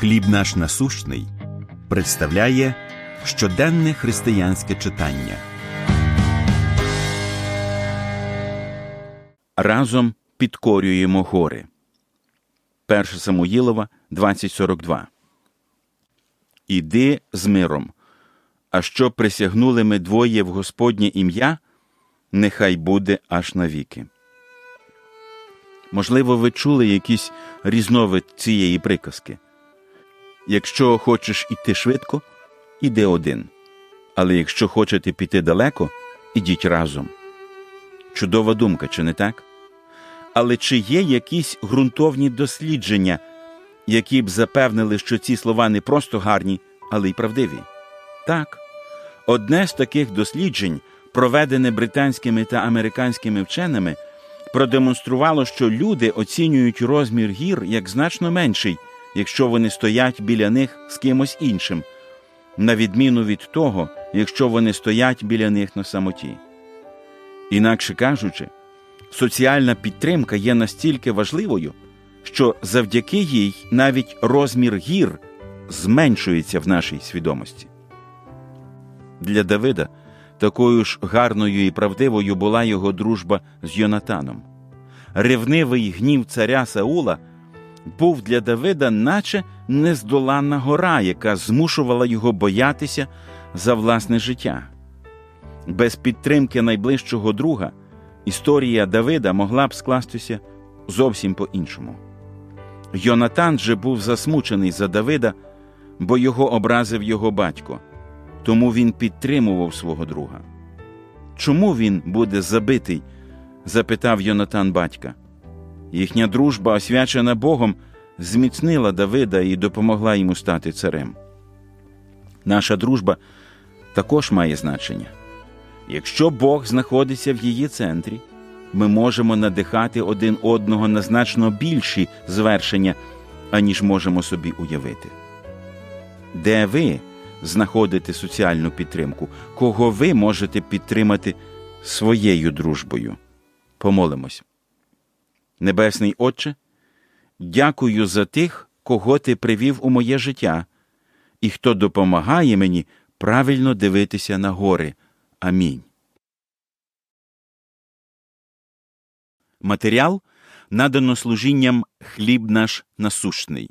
Хліб наш насущний представляє щоденне християнське читання. Разом підкорюємо гори. 1 Самуїлова 20.42 Іди з миром. А що присягнули ми двоє в Господнє ім'я, нехай буде аж навіки. Можливо, ви чули якийсь різновид цієї приказки. Якщо хочеш іти швидко, іди один. Але якщо хочете піти далеко, ідіть разом. Чудова думка, чи не так? Але чи є якісь ґрунтовні дослідження, які б запевнили, що ці слова не просто гарні, але й правдиві? Так. Одне з таких досліджень, проведене британськими та американськими вченими, продемонструвало, що люди оцінюють розмір гір як значно менший, якщо вони стоять біля них з кимось іншим, на відміну від того, якщо вони стоять біля них на самоті. Інакше кажучи, соціальна підтримка є настільки важливою, що завдяки їй навіть розмір гір зменшується в нашій свідомості. Для Давида такою ж гарною і правдивою була його дружба з Йонатаном. Ревнивий гнів царя Саула був для Давида, наче нездоланна гора, яка змушувала його боятися за власне життя. Без підтримки найближчого друга історія Давида могла б скластися зовсім по-іншому. Йонатан же був засмучений за Давида, бо його образив його батько, тому він підтримував свого друга. Чому він буде забитий? запитав Йонатан батька. Їхня дружба, освячена Богом, зміцнила Давида і допомогла йому стати царем. Наша дружба також має значення. Якщо Бог знаходиться в її центрі, ми можемо надихати один одного на значно більші звершення, аніж можемо собі уявити. Де ви знаходите соціальну підтримку, кого ви можете підтримати своєю дружбою? Помолимось. Небесний Отче, дякую за тих, кого ти привів у моє життя, і хто допомагає мені правильно дивитися на гори. Амінь. Матеріал надано служінням хліб наш насущний.